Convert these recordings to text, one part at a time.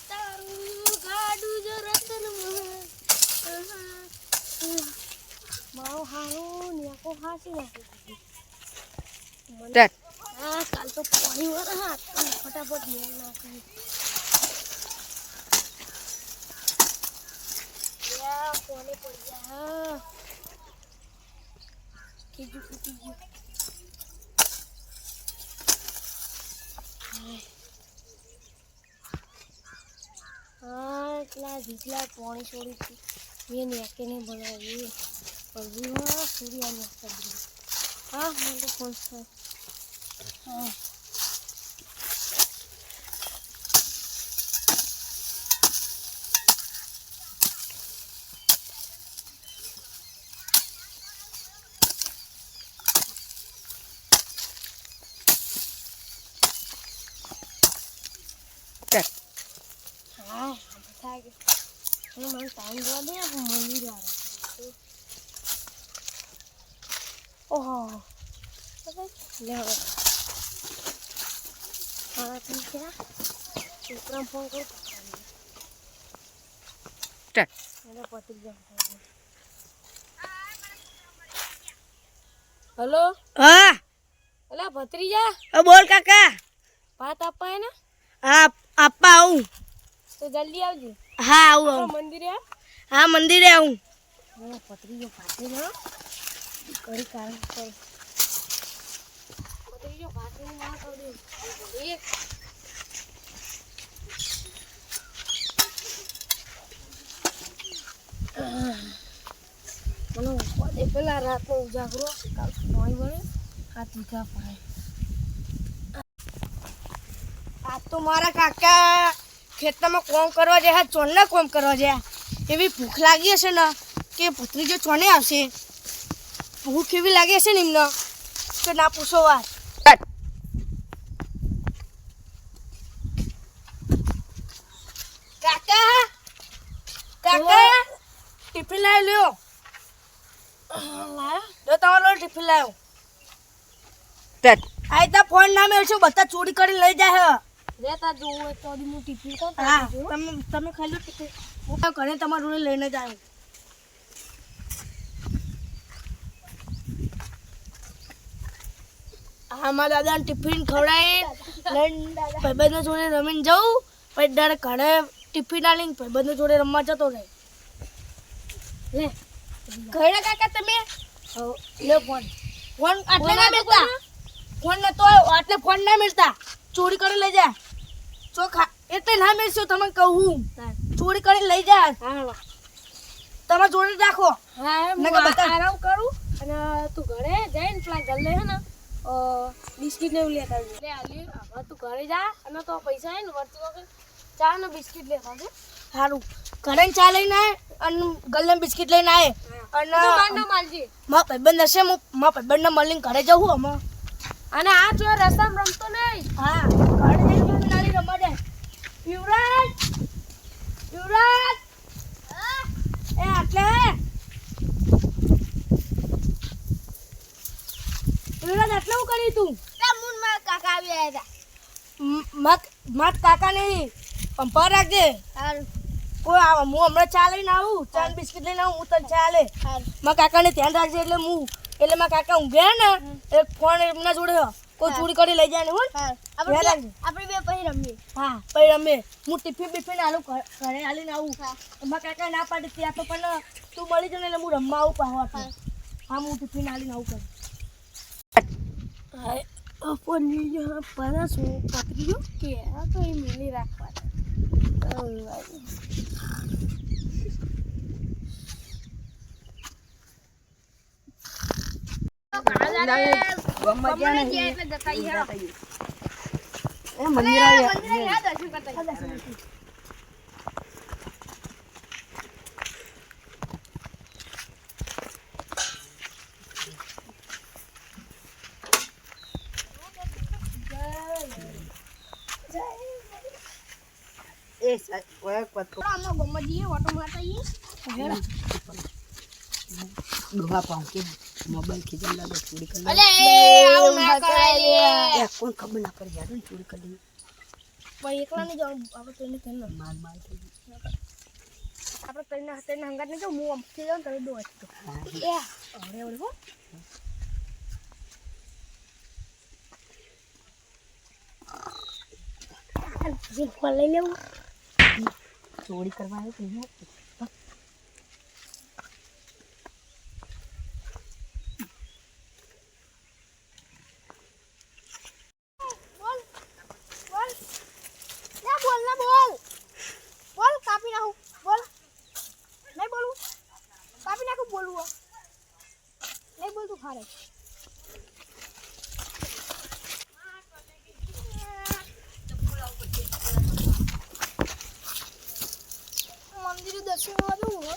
તારું ગાડું જો રતનમાં મારો હારો નેકો હાસી નાખી દીધી. ચાલ હા કાલ તો પાણી વરસ હા ફટાફટ મેળ નાખી યા, કોને પડી ગયા હા કીધું ફૂટી ગયું હા, એટલા ઢીકલા પાણી છોડી હતી એ નેકે ને બનાવી પડવું હા સૂર્યા નેકા હા, મને ફોન હા ચાલ હા થાય કે હું મને ટાઈમ જોવા દે હું મંદિર આવે ઓહો લે હવે હા ઠીક છે છોકરા ફોન કરું ચાલ એને પતી જાવ હલો હા અલા ભત્રીજા અ બોલ કાકા ભાત આપવા ને હા આપવા આવું તો જલ્દી આવજો હા આવું આવું આપણા મંદિરે આવ. હા મંદિરે આવું હા પત્રીજો ભાતે ના કરી કારણ કર પત્રીજો ભાતે ના કરી એક મને ઊંઘવા દે પેલા રાતનો ઉજાગરો કાલ પાણી વળે હાથ વીઘા પાય આ તો મારા કાકા ખેતરમાં કોમ કરવા જાય ચોણના કોમ કરવા જાય એવી ભૂખ લાગી હશે ને કે ભત્રીજો ચોને આવશે. ભૂખ એવી લાગી હશે ને એમને કે ના પૂછો વાત. કાકા? કાકા? ટિફિન લાવી લ્યો. જો તમારો ટિફિન લાવ્યો આ તો ફોન ના મેળશો બધા ચોરી કરી લઈ જાય હે. રહેતા જોવું તો હું ટિફિન તમે તમે ખાઈ લો ટિફિન. હું ઘરે તમારું લઈને જ આવ્યો હા મારા દાદાને ટિફિન ખવડાવી. ભાઈબંધો જોડે રમીને જવું પછી ડાયરે ઘરે ટિફિન આલીને ભાઈબંધો જોડે રમવા જતો રહે. લે ઘરે કાકા તમે? લે ફોન ફોન આટલે ના મેળતા? આટલે ફોન ના મેળતા. ચોરી કરી લઈ જા. ચોખા એટલે ના મેળશો તમે કહું. ચોરી કરી લઈ જાય. તમે જોડે રાખો. આરામ કરું અને તું ઘરે જઈને પેલા ગલ્લે હે ને. બિસ્કિટ ને એવું લેતા આવજે. લે આલી હવે તું ઘરે જા અને તો પૈસા હે ને વર્તી વખત ચા ને બિસ્કિટ લેતા આવજે. સારું ઘરે ચા લઈને આય અને ગલ્લે બિસ્કિટ લઈને આવે અને ના. મારા ભાઈબંધ હશે હું મારા ભાઈબંધને મળીને ઘરે જવું અમે અને આ જો રસ્તામાં રમતો નહીં. હા ઘરે જઈને રમવા જાય યુવરાજ! યુવરાજ એ આટલે. યુવરાજ આટલે હું કરી તું? કાકા આવી આવ્યા મત મત કાકા નહીં પંપા રાખજે. સારું કોઈ આવ- હું હમણાં ચા લઈને આવું ચા ને બિસ્કિટ લઈને આવું હું તને ચા લે કાકા મારા કાકાને ધ્યાન રાખજે એટલે હું એટલે મારા કાકા ઊંઘ્યા ને એ ફોન એમના જોડે. કોઈ ચોરી કરી લઈ જાય ને હું. આપણે બે પછી રમીએ. હા. પછી રમીએ. હું ટિફિન બિફિન આલું ઘરે આલીને આવું. મારા કાકા ના પાડે ત્યાં તો પણ તું મળી જાય એટલે હું રમવા આવું પાવા હા. હું ટિફિન આલીને આવું કરું પર પરસ પકડી કે આ તો એ મિલી રાખવા એ સાહેબ પત્તો અમે ગમત જઈએ ઓટો મારતા જઈએ. ડોહા પાંકે મોબાઈલ ખીજા લાગે ચોરી કરી અલે આવું ના કરાય કોણ ખબર ના પડી યાર ચોરી કરી ભાઈ એકલા નહીં જાવ આપણે ટ્રેને ટ્રેન માર માર થઈ ગયું. આપણે ટ્રેનના ટ્રેનના હંગાત નહીં જાઉં હું આમથી જાઉં તમે દો વાંચતો હા. એ અરે હો. જે લઈ લેવું. ચોરી કરવા આવ્યો તો અહીંયા. બોલ બોલ ના બોલ ના બોલ બોલ કાપી નાખું બોલ નહીં બોલું કાપી નાખું બોલવું નહીં બોલતું ખારે મંદિરે દર્શન કરવા જવું હોય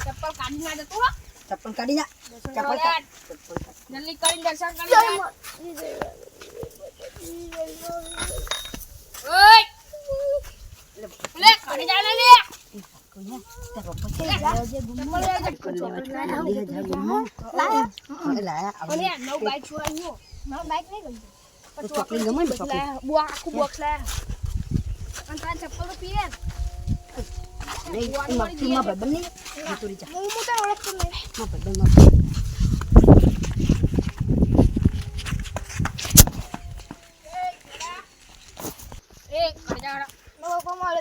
ચપ્પલ કાઢી ના જતો ચપ્પલ કાઢી ના ચપ્પલ. જલ્દી કરીને દર્શન કરી ચોકલેટ ગમે આખું બોક્સ લાયા અને તારા ચપ્પલ પીએ નહીં, જા. હું હું ઓળખતો નહીં ભાઈબંધ. એ કરી જા માકો મારે ચોકલેટ લાયા છે હું કહેતો તો એવું એ માકો મારે ચોકલેટ લાયા ચોકલેટ લાયા ઉતર પા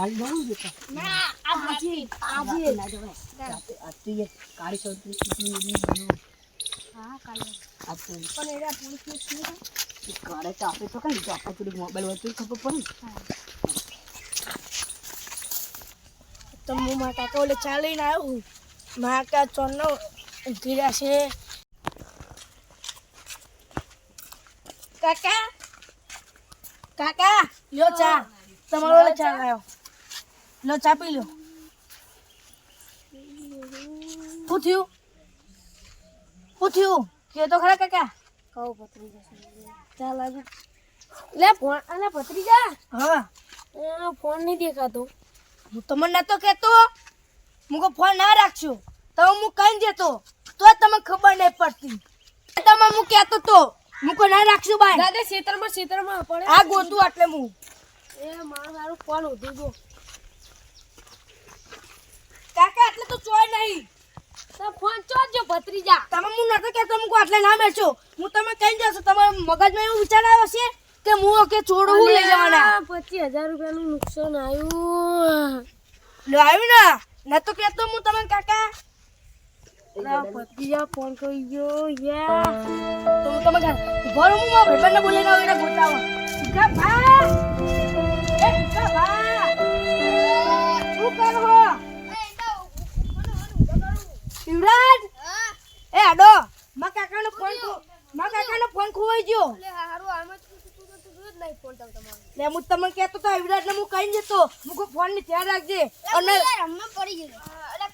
કાલ જવું છે તો. ના આ હાજી રાતે ના જવાય. રાતે આજથી એ કાળી ચૌદસની ચૂંટણી એવી હા કાલે. આ તો પણ એરા પોલીસ કેસ નહીં તો આપણે તો કઈ આપણે થોડીક મોબાઈલ વચ્ચે ખબર પડે તો હું મારા કાકા ઓલે ચાલીને આવ્યો મારા કાકા ચોરનો ઊંઘી રહ્યા છે. કાકા? કાકા લ્યો ચા. તમારો ઓલે ચા આવ્યો લો ચા પી લ્યો શું થયું? શું થયું? કે તો ખરા કાકા? કહું લાગુ. લે ફોન અલે જા. હા. એ ફોન નહીં દેખાતો. હું તમને નતો કહેતો. મુકો ફોન ના રાખશું તો હું કઈ દેતો. તો તમને ખબર નહીં પડતી. તમે હું કહેતો તો. મુકો ના રાખશું બાય. દાદા ક્ષેત્રમાં ક્ષેત્રમાં પડે આ ગોતું એટલે હું. એ મારું સારું ફોન ઉધી ગયો કાકા એટલે તો ચોય નહીં. તમે ફોન ચોજો ભત્રીજા? તમે હું કહેતો કો એટલે ના બેસો. હું તમે કઈ જશો તમારા મગજમાં એવું વિચાર આવ્યો છે કે હું કે છોડું હું લઈ જવાના? પચીસ હજાર રૂપિયાનું નુકસાન આવ્યું. લો આવ્યું ને? તો કહેતો હું તમને કાકા. ભત્રીજા ફોન કરી ગયો યા. તો હું તમે ઘર ભરો હું મારા ભાઈબંધને બોલીને આવીને ગોતાવા ગા ભા એ ગા ભા શું કરો શિવરાજ? એ આડો મા કાકાનો ફોન મા કાકાનો ફોન ખોવાઈ ગયો. લે હારું આમ તું તું તું તું જ નહીં ફોન તાવ તમારો લે હું તમને કહેતો તો વિરાટને હું કઈ જતો. હું કો ફોનની ધ્યાન રાખજે. અને રમવા પડી ગયો.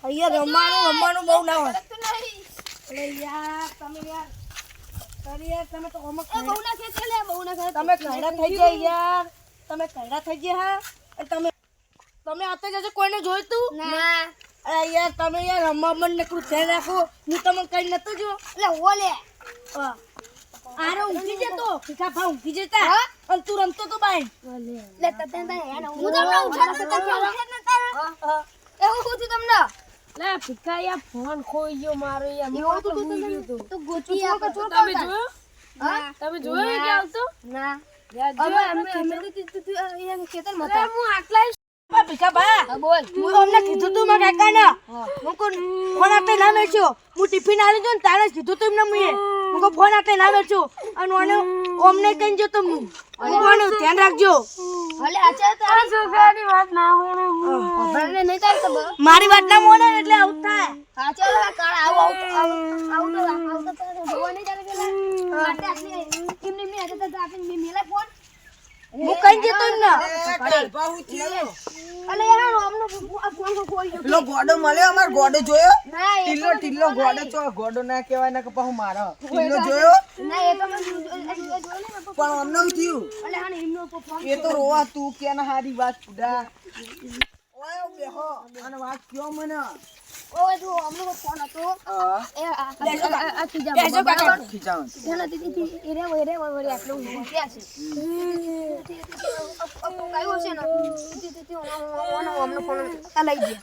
અહીંયા રમવાનું રમવાનું બહુ ના હોય. અરે યાર તમે યાર અરે યાર તમે તો એ બહુ ના ખેંચે લે બહુ ના ખેંચે તમે કૈડા થઈ ગયા યાર. તમે કૈડા થઈ ગયા હા? તમે તમે આતે જશે કોઈને જોયું તું ના. અરે યાર તમે યાર રમવા મન નકરું ધ્યાન રાખો. હું તમને કઈ નતો જો એટલે ઓલે હા. આરે ઊંઘી જતો. પીઠા ભા ઊંઘી જતા. અને તું રમતો તો બાઈ લે તતે હેને હું તમને ઉઠાડતો તો તારે. એવું હું છું તમને? લે ભીખા યાર ફોન ખોઈ ગયો મારો યાર એવું તું તું તો ગોતી આ તમે જોયો? તમે જોયો કે આવતો? ના. યાર અમે અમે અમે તો. ખેતરમાં હું આટલા ભીખા ભા હા બોલ. હું અમને કીધું તું મારા કાકાને. હું કોણ ફોન આપે ના મેચ્યો હું ટિફિન આવી જો ને તારે જ કીધું તું એમને મુએ હું કહું ફોન આપે ના મેચ્યો અને ઓને ઓમને કઈ જતો હું. હું કોને? ધ્યાન રાખજો. ભલે આચા તારી. છોકરાની વાત ના હોય ભલે નહીં તાર તો મારી વાત ના મોને એટલે આવું થાય. આચા કાળ આવું આવું આવું આવ તો આવું તો જોવા નહીં ચાલે પેલા. માટે આટલી એમને મે હતા તો આપીને મે મેલા ફોન. હું કઈ જતો એમને અલે યાર અમને આ ફોન કો કોઈ પેલો ગોડો મળ્યો અમાર ગોડો જોયો? ના એ ટીલો ટીલો ગોડો ચો ગોડો ના કહેવાય ને કે પાછું મારો ટીલો જોયો? ના એ તો મેં જોયો ને પણ અમને થયું. અલે હા એમનો ફોન એ તો રોવા તું કે ના હારી વાત પુડા ઓય બેહો. અને વાત કયો મને? ઓય જો અમને ફોન હતો. એ આ આ બેસો કાકા. ખીચાવન ધ્યાન દીધી એ રે રે વળી આટલું ક્યાં છે કયું છે ને તી તી તી ઓનો અમને ફોન લઈ ગયા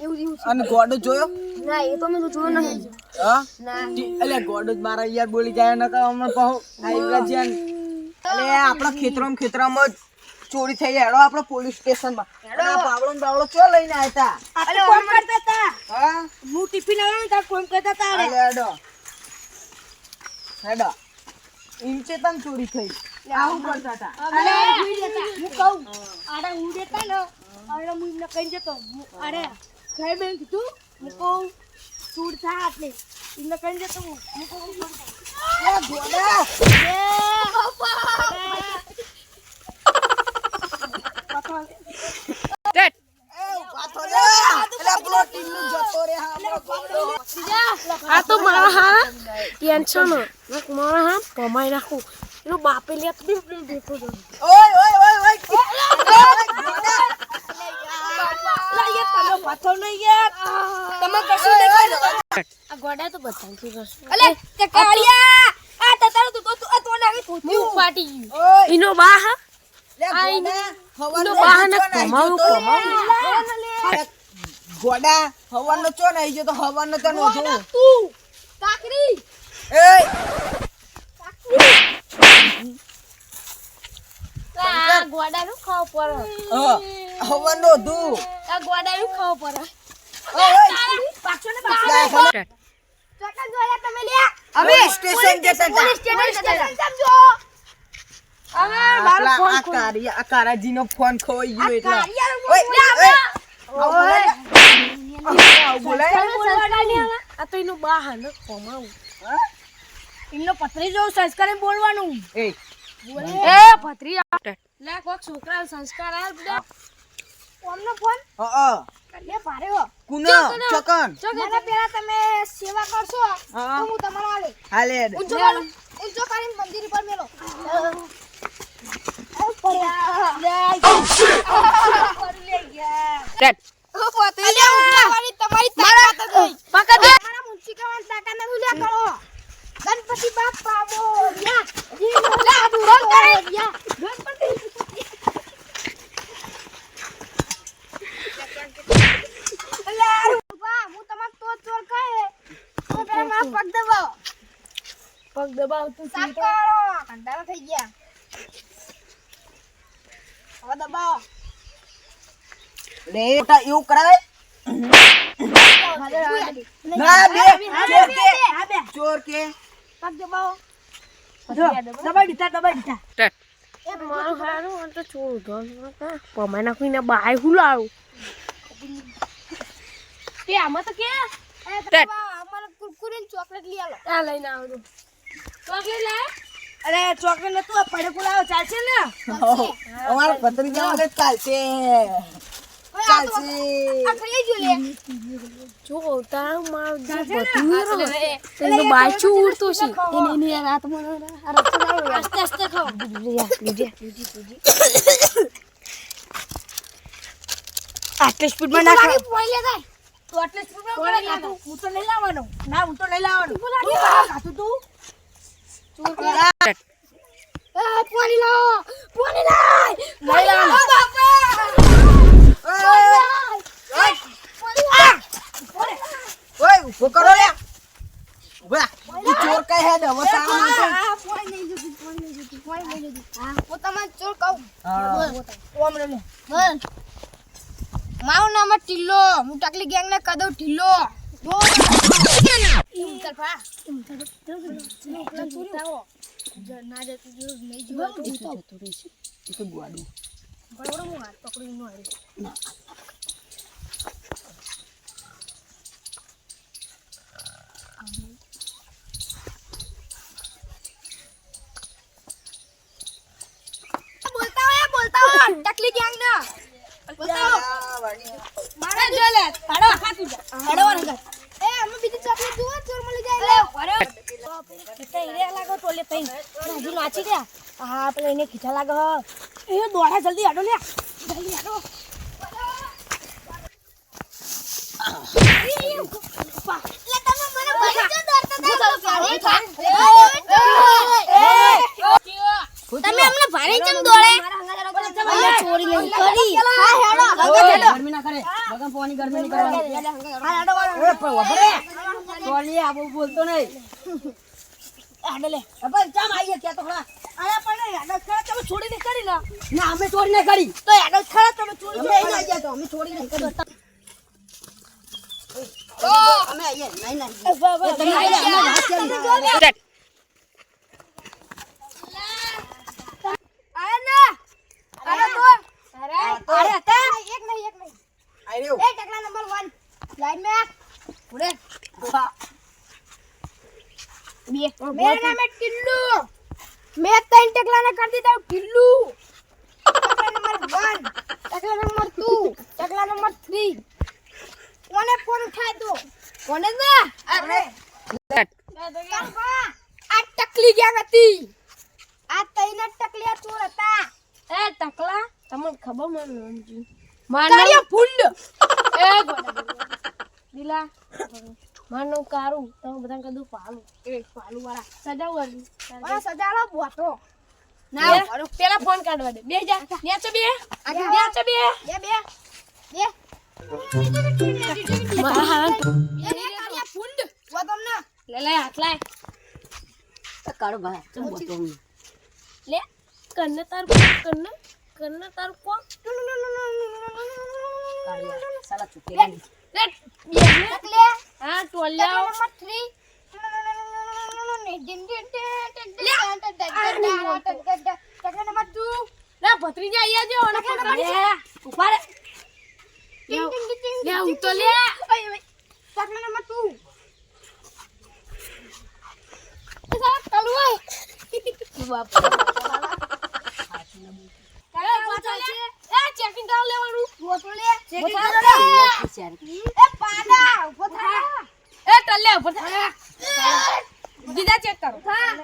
એવું એવું અને ગોડો જોયો? ના એ તો મેં જોયો નહીં. હા? ના. એટલે ગોડો જ મારા યાર બોલી જાય ને કે અમને પાછું આઈવરા છે ને. અલે આપણા ખેતરોમાં ખેતરામાં જ ચોરી થઈ હેડો આપણે પોલીસ સ્ટેશનમાં. માં આ બાવળો બાવળો ચો લઈને આવતા અરે કોમ કરતા હતા હા? હું ટિફિન આવ્યો ને તાર કોમ કરતા હતા અરે હેડો. હેડો. ઇંચે તમ ચોરી થઈ. આવું કરતા હતા અરે હું કહું? અરે હું દેતા ને. અરે હું એમને કઈ જતો. અરે સાહેબ એમ કીધું હું કહું ચૂડ થા આટલે એમને કહી જતો હું. હું કહું એ ગોડા એ લે અલે પેલો ટીલું જતો રે હા આપણો ગોડો. આ તો મારા હા ટેન્શન મારા હા કમાઈ નાખું. એનો બાપે લે દેખો ઓય ઓય ઓય ઓય. પાછો નહીં યાર તમે કશું નહીં આ ગોડા તો બધાથી કરશે. અલે તે કાળિયા. આ તો તું તો તો નાખી તું હું ગયું. એનો બા હા. ગોડા હવાનો બહાને ચો કમાવું ગયો તો. હવાનો ચો નાઈ ગયો તો નો જો તું કાકરી. એ આ ખાવ હા, હવાનો ધુ. આ ગોડાનું ખાવ પડે. પાછો ને તમે લે પોલીસ સ્ટેશન જતા પોલીસ સ્ટેશન સમજો. કારાજીનો ફોન ખોવાઈ ગયો એટલે. કારિયા ઓય, ઓય. આવું બોલાય? આવું બોલાય? આ તો એનો બા હા? ને એમનો પથરી જેવું સંસ્કારે બોલવાનું. એ, એ લે કોક છોકરા સંસ્કાર આલ બધા. ઓમનો ફોન હા, લે ભારે હો. કુનો? ચોકન? મને પેલા તમે સેવા કરશો તો હું તમારો આલે હાલે. ઊંચો ઊંચો કરીને મંદિર પર મેલો. પગ દબાવો. પગ સાફ કરો કંટાળા થઈ ગયા. હવે દબાવો. લે, એવું કરાય ના બે ચોર કે ચોર કે. પગ દબાવો. દબાઈ દીધા દબાઈ દીધા. મારું હારું તો છોડ પમાઈ નાખું ને બાય હુલાવું કે આમાં તો કે? એ દબાવો અમારે કુરકુરે ચોકલેટ લઈ આવો આ લઈને આવજો. ચોકલેટ લાય. અરે ચોકલેટ નતું આ પડે પુલાવ ચાલશે ને? અમારા ભત્રીજા વગર ચાલશે. ચાલશે. આ ખાઈ જો લે. જો તારા માર બધું એનું બાચું ઉડતું છે એની એની આ રાતમાં આ રાતમાં આસ્તે આસ્તે ખાઓ આટલી સ્પીડમાં ના ખાવ. પોઈ લે જાય તો આટલે સ્પીડમાં હું તો નહીં લાવવાનો. ના હું તો નહીં લાવવાનો. તું ખાતું તું આ પાણી લાવો પાણી લાય નહીં લાવવાનો ઓય ઊભો કરો નામ છે હું ટકલી ગેંગ ને કદો ઢીલ્લો. બોલ. ઈમ કર ના. મારે જો લે પાડો ખાતું જા પાડો એ અમે બીજી ચોકલેટ જુઓ પાડો કિતા ઈરે લાગો તો લે તઈ. રાજુ નાચી ગયા હા પેલે એને ખીચા લાગો દોડા જલ્દી આડો લે જલ્દી આડો લે તમે મને બહાર જ દોડતા હતા તમે અમને ભારે કેમ દોડે ચોરી નહીં કરી હા હેડો ગરમી ના કરે ગરમી પણ વભરે ચોરી આબો બોલતો નહીં આડો લે અબે ચામ આઈએ કે તો ખરા અરે પણ આડો ખરા તમે છોડી દે કરી ના ના અમે ચોરી નહીં કરી તો આડો ખરા તમે છોડી અમે અહીં આઈએ તો અમે છોડી નહીં કરી તો અમે આઈએ નહીં નહીં તમે આઈએ અમે વાત કરી અરે ના અરે તો અરે અરે એક નહીં એક નહીં આઈ રહ્યો એ ટકલા નંબર 1 લાઈન મે ઉડે. બે. મેરા નામે કિલ્લુ. મે ત્રણ ટકલા ને કરી દીધા કિલ્લુ. નંબર 1 ટકલા નંબર 2 ટકલા નંબર 3 કોને ફોન થાય તો? કોને ના? આપણે. ખબર મને તાળિયા ફૂંડ એ દિલા મારું કારું. તમે બધા કદું પાલું. એ પાલું વાળા સજાવવાનું ઓલા સજાડો બોતો ના પેલા ફોન કાઢવા દે. બે જા. ન્યાચો બે. ન્યાચો બે. બે બે. બે. મારા ફૂંડ વો તમને. લે લે હાથ લાય. બોલતો હું? લે કન્ને તાર કન્ને. કન્ને તાર કોણ કાળિયા સાલા ચૂકે લે લે બે લે ટકલે હા ટોલ્યા નંબર 3 ટકલા નંબર 2 લે ભત્રીજા આયા જો અને ફોન કાઢી ઊભા રે લે હું તો લે ટકલા નંબર 2 બાપ કાલે પાછા લે એ ચેકિંગ કરાવ લેવાનું બોતલે ચેકિંગ બોતલે. કરાવ એ પાડા ઊભો થા એ ટલ્લે ઉપર થા બીજા ચેક કરો. ફોન